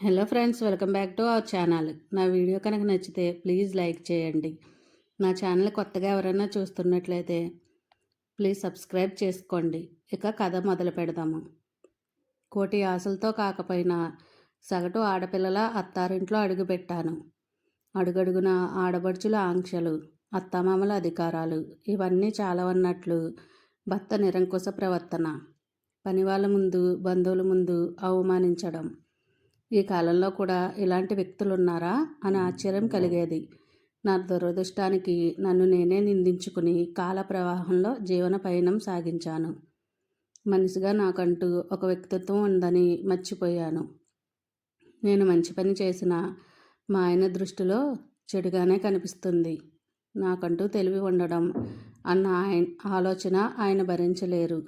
Hello friends welcome back to our channel. నా video కనుక నచ్చితే ప్లీజ్ లైక్ చేయండి. నా ఛానల్ కొత్తగా ఎవరైనా చూస్తున్నట్లయితే ప్లీజ్ సబ్స్క్రైబ్ చేసుకోండి. ఇక కథ మొదలు పెడదాము. కోటి ఆశలతో కాకపోయినా సగటు ఆడపిల్లల అత్తారింట్లో అడుగుపెట్టాను. అడుగడుగున ఆడబడుచుల ఆంక్షలు అత్తమామల అధికారాలు ఇవన్నీ చాలా ఉన్నట్లు భర్త నిరంకుశ ప్రవర్తన. పనివాళ్ళ ముందు బంధువుల ముందు అవమానించడం. ఈ కాలంలో కూడా ఇలాంటి వ్యక్తులు ఉన్నారా అని ఆశ్చర్యం కలిగేది. నా దురదృష్టానికి నన్ను నేనే నిందించుకుని కాల ప్రవాహంలో జీవన పయనం సాగించాను. మనిషిగా నాకంటూ ఒక వ్యక్తిత్వం ఉందని మర్చిపోయాను. నేను మంచి పని చేసిన మా ఆయన దృష్టిలో చెడుగానే కనిపిస్తుంది. నాకంటూ తెలివి ఉండడం అన్న ఆయన ఆలోచన ఆయన భరించలేరు.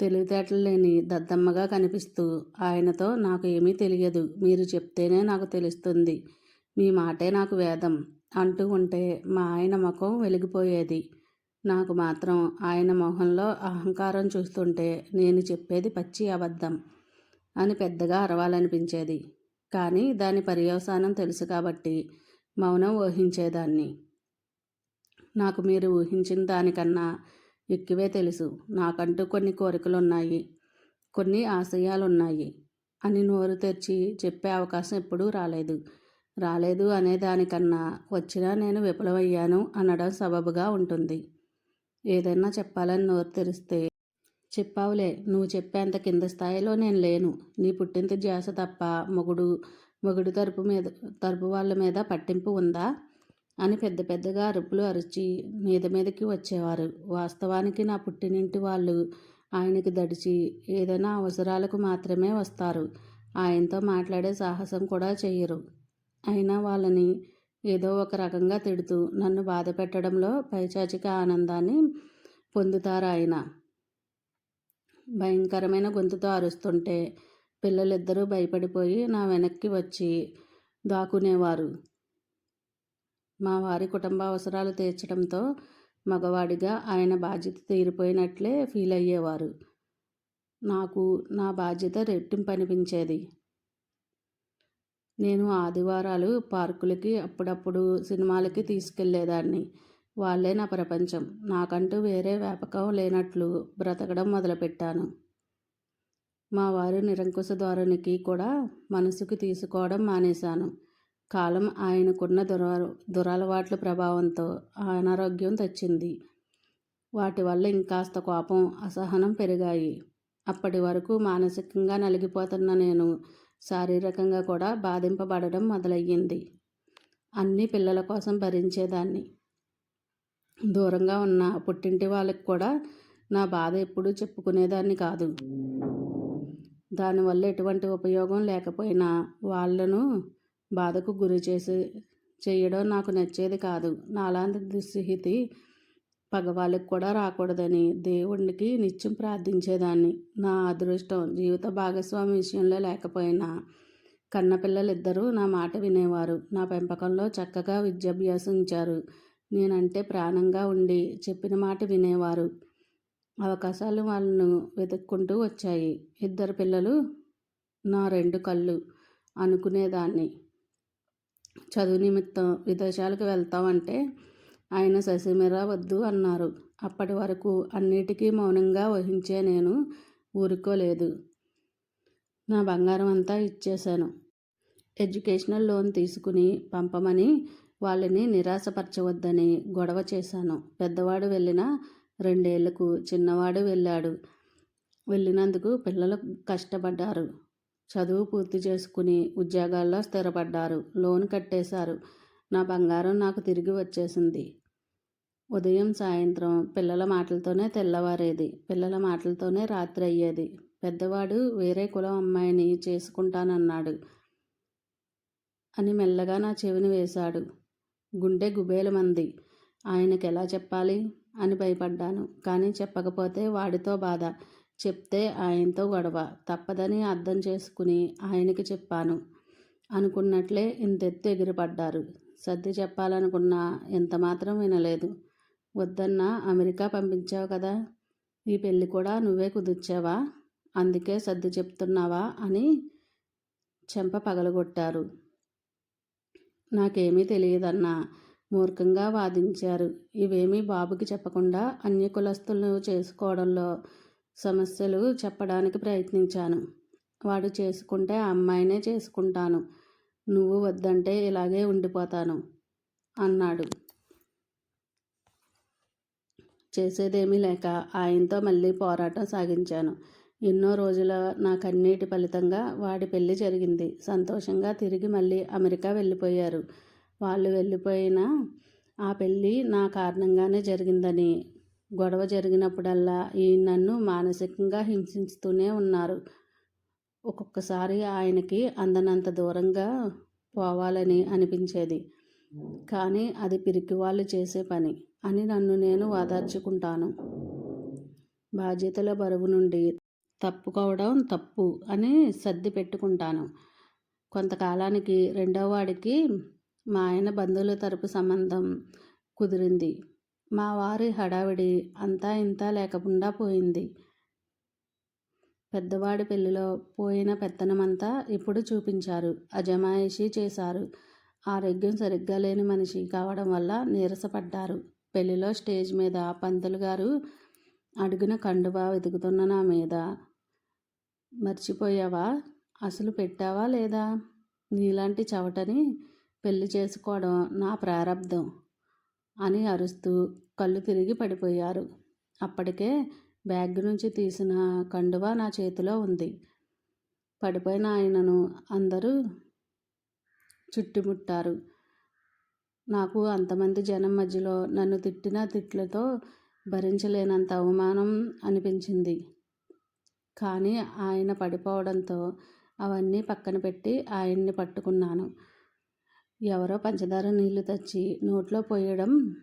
తెలివితేటలు లేని దద్దమ్మగా కనిపిస్తూ ఆయనతో నాకు ఏమీ తెలియదు. మీరు చెప్తేనే నాకు తెలుస్తుంది. మీ మాటే నాకు వేదం. అంటూ ఉంటే మా ఆయన ముఖం వెలిగిపోయేది. నాకు మాత్రం ఆయన మొహంలో అహంకారం చూస్తుంటే నేను చెప్పేది పచ్చి అబద్ధం అని పెద్దగా అరవాలనిపించేది. కానీ దాని పర్యవసానం తెలుసు కాబట్టి మౌనం ఊహించేదాన్ని. నాకు మీరు ఊహించిన దానికన్నా ఎక్కువే తెలుసు. నాకంటూ కొన్ని కోరికలు ఉన్నాయి కొన్ని ఆశయాలు ఉన్నాయి అని నోరు తెరిచి చెప్పే అవకాశం ఎప్పుడూ రాలేదు. రాలేదు అనే దానికన్నా వచ్చినా నేను విఫలమయ్యాను అనడం సబబుగా ఉంటుంది. ఏదైనా చెప్పాలని నోరు తెరిస్తే చెప్పావులే. నువ్వు చెప్పేంత కింద స్థాయిలో నేను లేను. నీ పుట్టింత ధ్యాస తప్ప మొగుడు మొగుడు తరపు మీద తరపు వాళ్ళ మీద పట్టింపు ఉందా? అని పెద్ద పెద్దగా అరుపులు అరిచి మీద మీదకి వచ్చేవారు. వాస్తవానికి నా పుట్టినింటి వాళ్ళు ఆయనకి దడిచి ఏదైనా అవసరాలకు మాత్రమే వస్తారు. ఆయనతో మాట్లాడే సాహసం కూడా చేయరు అయినా వాళ్ళని ఏదో ఒక రకంగా తిడుతూ నన్ను బాధ పెట్టడంలో పైచాచిక ఆనందాన్ని పొందుతారు ఆయన. భయంకరమైన గొంతుతో అరుస్తుంటే పిల్లలిద్దరూ భయపడిపోయి నా వెనక్కి వచ్చి దాక్కునేవారు. మా వారి కుటుంబ అవసరాలు తీర్చడంతో మగవాడిగా ఆయన బాధ్యత తీరిపోయినట్లే ఫీల్ అయ్యేవారు. నాకు నా బాధ్యత రెట్టింపు అనిపించేది నేను ఆదివారాలు పార్కులకి అప్పుడప్పుడు సినిమాలకి తీసుకెళ్ళేదాన్ని. వాళ్ళే నా ప్రపంచం. నాకంటూ వేరే వ్యాపకం లేనట్లు బ్రతకడం మొదలుపెట్టాను. మా వారి నిరంకుశ ధోరణికి కూడా మనసుకు తీసుకోవడం మానేశాను. కాలం ఆయనకున్న దుర దురలవాట్ల ప్రభావంతో అనారోగ్యం తెచ్చింది. వాటి వల్ల ఇంకాస్త కోపం అసహనం పెరిగాయి. అప్పటి వరకు మానసికంగా నలిగిపోతున్న నేను శారీరకంగా కూడా బాధింపబడడం మొదలయ్యింది. అన్ని పిల్లల కోసం భరించేదాన్ని. దూరంగా ఉన్న పుట్టింటి వాళ్ళకి కూడా నా బాధ ఎప్పుడూ చెప్పుకునేదాన్ని కాదు. దానివల్ల ఎటువంటి ఉపయోగం లేకపోయినా వాళ్ళను బాధకు గురి చేసి చేయడం నాకు నచ్చేది కాదు. నాలాంటి దుస్సిహితి పగవాళ్ళకి కూడా రాకూడదని దేవుడికి నిత్యం ప్రార్థించేదాన్ని. నా అదృష్టం జీవిత భాగస్వామి విషయంలో లేకపోయినా కన్నపిల్లలిద్దరూ నా మాట వినేవారు. నా పెంపకంలో చక్కగా విద్యాభ్యాసించారు నేనంటే ప్రాణంగా ఉండి చెప్పిన మాట వినేవారు. అవకాశాలు వాళ్ళను వెతుక్కుంటూ వచ్చాయి. ఇద్దరు పిల్లలు నా రెండు కళ్ళు అనుకునేదాన్ని. చదువు నిమిత్తం విదేశాలకు వెళ్తామంటే ఆయన శశిమిర వద్దు అన్నారు. అప్పటి వరకు అన్నిటికీ మౌనంగా వహించే నేను ఊరుకోలేదు. నా బంగారం అంతా ఇచ్చేశాను. ఎడ్యుకేషనల్ లోన్ తీసుకుని పంపమని వాళ్ళని నిరాశపరచవద్దని గొడవ చేశాను. పెద్దవాడు వెళ్ళిన రెండేళ్ళకు చిన్నవాడు వెళ్ళాడు. వెళ్ళినందుకు పిల్లలు కష్టపడ్డారు. చదువు పూర్తి చేసుకుని ఉద్యోగాల్లో స్థిరపడ్డారు. లోన్ కట్టేశారు. నా బంగారం నాకు తిరిగి వచ్చేసింది. ఉదయం సాయంత్రం పిల్లల మాటలతోనే తెల్లవారేది. పిల్లల మాటలతోనే రాత్రి అయ్యేది. పెద్దవాడు వేరే కులం అమ్మాయిని చేసుకుంటానన్నాడు అని మెల్లగా నా చెవిని వేశాడు. గుండె గుబేలమంది. ఆయనకి ఎలా చెప్పాలి? అని భయపడ్డాను. కానీ చెప్పకపోతే వాడితో బాధ. చెప్తే ఆయనతో గొడవ. తప్పదని అర్థం చేసుకుని ఆయనకి చెప్పాను. అనుకున్నట్లే ఇంతెత్తు ఎగిరిపడ్డారు. సర్ది చెప్పాలనుకున్నా ఎంత మాత్రం వినలేదు. వద్దన్నా అమెరికా పంపించావు కదా? ఈ పెళ్ళి కూడా నువ్వే కుదిర్చావా? అందుకే సర్ది చెప్తున్నావా? అని చెంప పగలగొట్టారు. నాకేమీ తెలియదన్నా. మూర్ఖంగా వాదించారు. ఇవేమీ బాబుకి చెప్పకుండా అన్య కులస్తులను చేసుకోవడంలో సమస్యలు చెప్పడానికి ప్రయత్నించాను. వాడు చేసుకుంటే ఆ అమ్మాయినే చేసుకుంటాను. నువ్వు వద్దంటే ఇలాగే ఉండిపోతాను అన్నాడు. చేసేదేమీ లేక ఆయనతో మళ్ళీ పోరాటం సాగించాను. ఎన్నో రోజుల నా కన్నీటి ఫలితంగా వాడి పెళ్ళి జరిగింది. సంతోషంగా తిరిగి మళ్ళీ అమెరికా వెళ్ళిపోయారు. వాళ్ళు వెళ్ళిపోయినా ఆ పెళ్ళి నా కారణంగానే జరిగిందని గొడవ జరిగినప్పుడల్లా ఈ నన్ను మానసికంగా హింసిస్తూనే ఉన్నారు. ఒక్కొక్కసారి ఆయనకి అందనంత దూరంగా పోవాలని అనిపించేది. కానీ అది పిరికి వాళ్ళు చేసే పని అని నన్ను నేను వాదార్చుకుంటాను. బాధ్యతల బరువు నుండి తప్పుకోవడం తప్పు అని సర్ది పెట్టుకుంటాను. కొంతకాలానికి రెండో వాడికి మా ఆయన బంధువుల తరపు సంబంధం కుదిరింది. మా వారి హడావిడి అంతా ఇంతా లేకుండా పోయింది. పెద్దవాడి పెళ్ళిలో పోయిన పెత్తనమంతా ఇప్పుడు చూపించారు. అజమాయిషీ చేశారు. ఆరోగ్యం సరిగ్గా లేని మనిషి కావడం వల్ల నీరసపడ్డారు. పెళ్ళిలో స్టేజ్ మీద పంతులు గారు అడుగున కండువా వెతుకుతున్న నా మీద మర్చిపోయావా? అసలు పెట్టావా లేదా? నీలాంటి చవటని పెళ్ళి చేసుకోవడం నా ప్రారంధం అని అరుస్తూ కళ్ళు తిరిగి పడిపోయారు. అప్పటికే బ్యాగ్ నుంచి తీసిన కండువా నా చేతిలో ఉంది. పడిపోయిన ఆయనను అందరూ చుట్టుముట్టారు. నాకు అంతమంది జనం మధ్యలో నన్ను తిట్టిన తిట్లతో భరించలేనంత అవమానం అనిపించింది. కానీ ఆయన పడిపోవడంతో అవన్నీ పక్కన పెట్టి ఆయన్ని పట్టుకున్నాను. ఎవరో పంచదార నీళ్ళు తెచ్చి నోట్లో పోయడం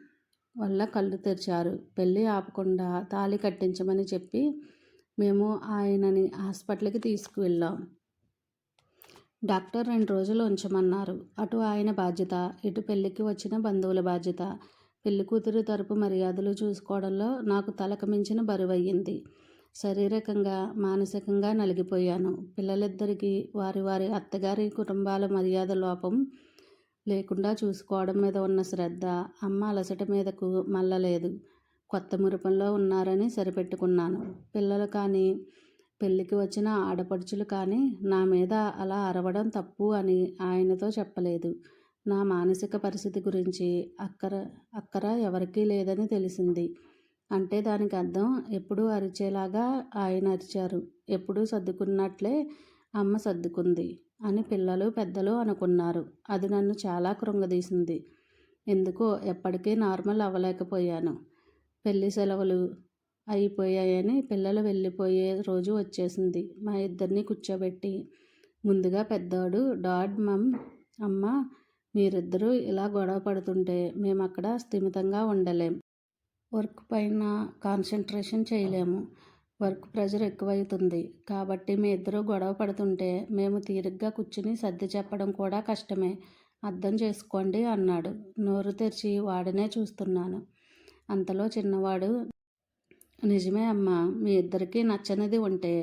వల్ల కళ్ళు తెరిచారు. పెళ్ళి ఆపకుండా తాళి కట్టించమని చెప్పి మేము ఆయనని హాస్పిటల్కి తీసుకువెళ్ళాం. డాక్టర్ రెండు రోజులు ఉంచమన్నారు. అటు ఆయన బాధ్యత ఇటు పెళ్ళికి వచ్చిన బంధువుల బాధ్యత. పెళ్ళి కూతురు తరపు మర్యాదలు చూసుకోవడంలో నాకు తలకు మించిన బరువయ్యింది. శారీరకంగా మానసికంగా నలిగిపోయాను. పిల్లలిద్దరికీ వారి వారి అత్తగారి కుటుంబాల మర్యాద లోపం లేకుండా చూసుకోవడం మీద ఉన్న శ్రద్ధ అమ్మ అలసట మీదకు మళ్ళలేదు. కొత్త మురిపంలో ఉన్నారని సరిపెట్టుకున్నాను. పిల్లలు కానీ పెళ్ళికి వచ్చిన ఆడపడుచులు కానీ నా మీద అలా అరవడం తప్పు అని ఆయనతో చెప్పలేదు. నా మానసిక పరిస్థితి గురించి అక్కర అక్కర ఎవరికీ లేదని తెలిసింది. అంటే దానికి అర్థం ఎప్పుడూ అరిచేలాగా ఆయన అరిచారు. ఎప్పుడూ సర్దుకున్నట్లే అమ్మ సర్దుకుంది. అని పిల్లలు పెద్దలు అనుకున్నారు. అది నన్ను చాలా కృంగదీసింది. ఎందుకో ఎప్పటికీ నార్మల్ అవ్వలేకపోయాను. పెళ్ళి సెలవులు అయిపోయాయని పిల్లలు వెళ్ళిపోయే రోజు వచ్చేసింది. మా ఇద్దరిని కూర్చోబెట్టి ముందుగా పెద్దవాడు డాడ్ మమ్ అమ్మ మీరిద్దరూ ఇలా గొడవ పడుతుంటే మేము అక్కడ స్థిమితంగా ఉండలేం. వర్క్ పైన కాన్సన్ట్రేషన్ చేయలేము. వర్క్ ప్రెషర్ ఎక్కువవుతుంది కాబట్టి మీ ఇద్దరు గొడవ పడుతుంటే మేము తీరిగ్గా కూర్చుని సర్ది చెప్పడం కూడా కష్టమే. అర్థం చేసుకోండి అన్నాడు. నోరు తెరిచి వాడినే చూస్తున్నాను. అంతలో చిన్నవాడు నిజమే అమ్మా మీ ఇద్దరికీ నచ్చనిది ఉంటే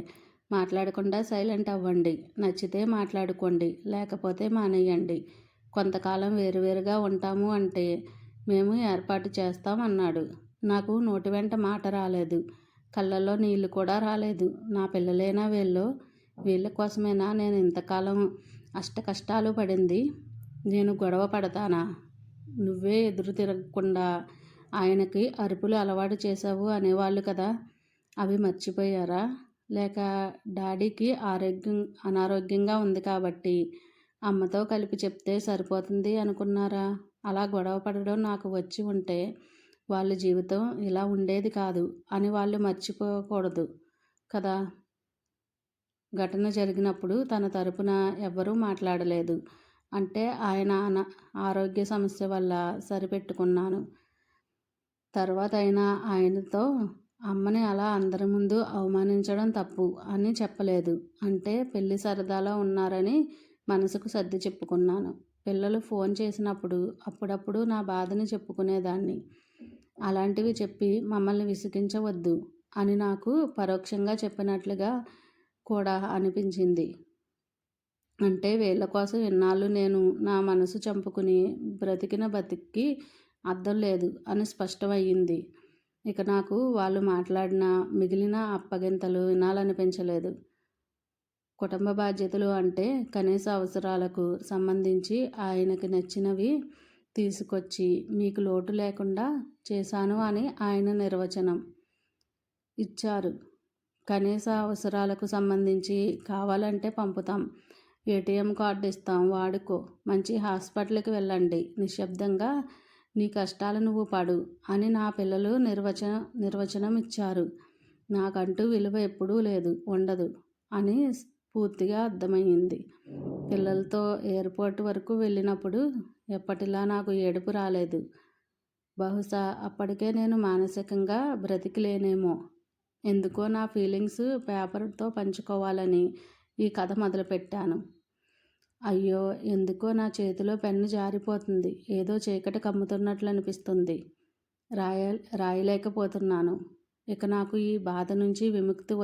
మాట్లాడకుండా సైలెంట్ అవ్వండి. నచ్చితే మాట్లాడుకోండి లేకపోతే మానేయండి. కొంతకాలం వేరువేరుగా ఉంటాము అంటే మేము ఏర్పాటు చేస్తాం అన్నాడు. నాకు నోటి వెంట మాట రాలేదు. కళ్ళల్లో నీళ్ళు కూడా రాలేదు. నా పిల్లలేనా వీళ్ళు వీళ్ళ కోసమేనా నేను ఇంతకాలం అష్ట కష్టాలు పడింది. నేను గొడవ పడతానా? నువ్వే ఎదురు తిరగకుండా ఆయనకి అరుపులు అలవాటు చేశావు అనేవాళ్ళు కదా. అవి మర్చిపోయారా? లేక డాడీకి ఆరోగ్యం అనారోగ్యంగా ఉంది కాబట్టి అమ్మతో కలిపి చెప్తే సరిపోతుంది అనుకున్నారా? అలా గొడవ పడడం నాకు వచ్చి ఉంటే వాళ్ళ జీవితం ఇలా ఉండేది కాదు అని వాళ్ళు మర్చిపోకూడదు కదా. ఘటన జరిగినప్పుడు తన తరపున ఎవ్వరూ మాట్లాడలేదు. అంటే ఆయన ఆరోగ్య సమస్య వల్ల సరిపెట్టుకున్నాను. తర్వాత అయినా ఆయనతో అమ్మని అలా అందరి ముందు అవమానించడం తప్పు అని చెప్పలేదు. అంటే పెళ్ళి సరదాలో ఉన్నారని మనసుకు సర్ది చెప్పుకున్నాను. పిల్లలు ఫోన్ చేసినప్పుడు అప్పుడప్పుడు నా బాధని చెప్పుకునేదాన్ని. అలాంటివి చెప్పి మమ్మల్ని విసిగించవద్దు అని నాకు పరోక్షంగా చెప్పినట్లుగా కూడా అనిపించింది. అంటే వీళ్ళ కోసం ఎన్నాళ్ళు నేను నా మనసు చంపుకుని బ్రతికిన బతికి అర్థం లేదు అని స్పష్టమయ్యింది. ఇక నాకు వాళ్ళు మాట్లాడిన మిగిలిన అప్పగింతలు వినాలనిపించలేదు. కుటుంబ బాధ్యతలు అంటే కనీస అవసరాలకు సంబంధించి ఆయనకి నచ్చినవి తీసుకొచ్చి మీకు లోటు లేకుండా చేశాను అని ఆయన నిర్వచనం ఇచ్చారు. కనీస అవసరాలకు సంబంధించి కావాలంటే పంపుతాం. ఏటీఎం కార్డు ఇస్తాం. వాడుకో. మంచి హాస్పిటల్కి వెళ్ళండి. నిశ్శబ్దంగా నీ కష్టాలు నువ్వు పడు అని నా పిల్లలు నిర్వచన నిర్వచనం ఇచ్చారు. నాకంటూ విలువ ఎప్పుడూ లేదు. ఉండదు అని పూర్తిగా అర్థమయ్యింది. పిల్లలతో ఎయిర్పోర్ట్ వరకు వెళ్ళినప్పుడు ఎప్పటిలా నాకు ఏడుపు రాలేదు. బహుశా అప్పటికే నేను మానసికంగా బ్రతికిలేనేమో. ఎందుకో నా ఫీలింగ్స్ పేపర్తో పంచుకోవాలని ఈ కథ మొదలుపెట్టాను. అయ్యో ఎందుకో నా చేతిలో పెన్ను జారిపోతుంది. ఏదో చీకటి కమ్ముతున్నట్లు అనిపిస్తుంది రాయ రాయలేకపోతున్నాను. ఇక నాకు ఈ బాధ నుంచి విముక్తి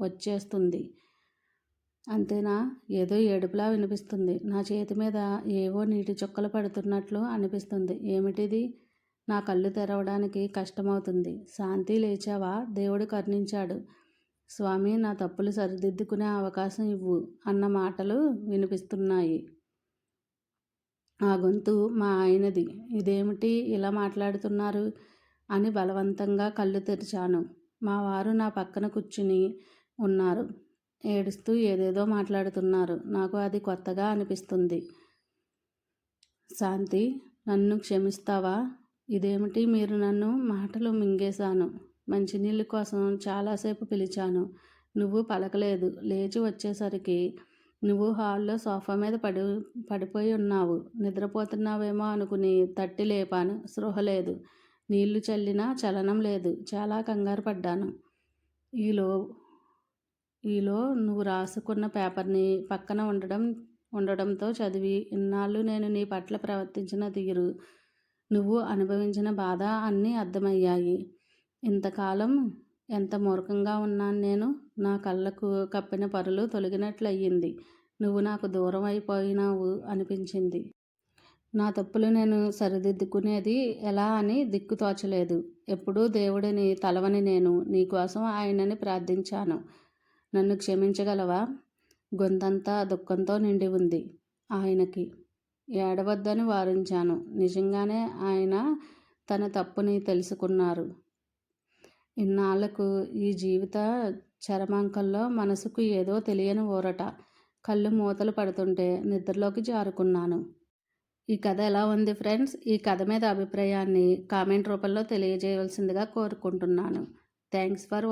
వచ్చేస్తుంది. అంతేనా? ఏదో ఏడుపులా వినిపిస్తుంది. నా చేతి మీద ఏవో నీటి చుక్కలు పడుతున్నట్లు అనిపిస్తుంది. ఏమిటిది? నా కళ్ళు తెరవడానికి కష్టమవుతుంది. శాంతి లేచావా? దేవుడు కరుణించాడు. స్వామి నా తప్పులు సరిదిద్దుకునే అవకాశం ఇవ్వు అన్న మాటలు వినిపిస్తున్నాయి. ఆ గొంతు మా ఆయనది. ఇదేమిటి ఇలా మాట్లాడుతున్నారు? అని బలవంతంగా కళ్ళు తెరిచాను. మా వారు నా పక్కన కూర్చుని ఉన్నారు. ఏడుస్తూ ఏదేదో మాట్లాడుతున్నారు. నాకు అది కొత్తగా అనిపిస్తుంది. శాంతి నన్ను క్షమిస్తావా? ఇదేమిటి? మీరు నన్ను మాటలు మింగేశాను. మంచినీళ్ళ కోసం చాలాసేపు పిలిచాను. నువ్వు పలకలేదు. లేచి వచ్చేసరికి నువ్వు హాల్లో సోఫా మీద పడి పడిపోయి ఉన్నావు. నిద్రపోతున్నావేమో అనుకుని తట్టి లేపాను. స్పృహ లేదు. నీళ్ళు చల్లినా చలనం లేదు. చాలా కంగారు పడ్డాను. ఈలో ఈలో నువ్వు రాసుకున్న పేపర్ని పక్కన ఉండడం ఉండడంతో చదివి ఇన్నాళ్ళు నేను నీ పట్ల ప్రవర్తించిన తీరు నువ్వు అనుభవించిన బాధ అన్నీ అర్థమయ్యాయి. ఇంతకాలం ఎంత మూర్ఖంగా ఉన్నాను నేను నా కళ్ళకు కప్పిన పరులు తొలగినట్లయింది. నువ్వు నాకు దూరం అయిపోయినావు అనిపించింది. నా తప్పులు నేను సరిదిద్దుకునేది ఎలా అని దిక్కు తోచలేదు. ఎప్పుడూ దేవుడిని తలవని నేను. నీకోసం ఆయనని ప్రార్థించాను. నన్ను క్షమించగలవా? గొంతంతా దుఃఖంతో నిండి ఉంది ఆయనకి. ఏడవద్దని వారించాను. నిజంగానే ఆయన తన తప్పుని తెలుసుకున్నారు. ఇన్నాళ్ళకు ఈ జీవిత చరమాంకంలో మనసుకు ఏదో తెలియని ఊరట. కళ్ళు మూతలు పడుతుంటే నిద్రలోకి జారుకున్నాను. ఈ కథ ఎలా ఉంది ఫ్రెండ్స్? ఈ కథ మీద అభిప్రాయాన్ని కామెంట్ రూపంలో తెలియజేయవలసిందిగా కోరుకుంటున్నాను. Thanks for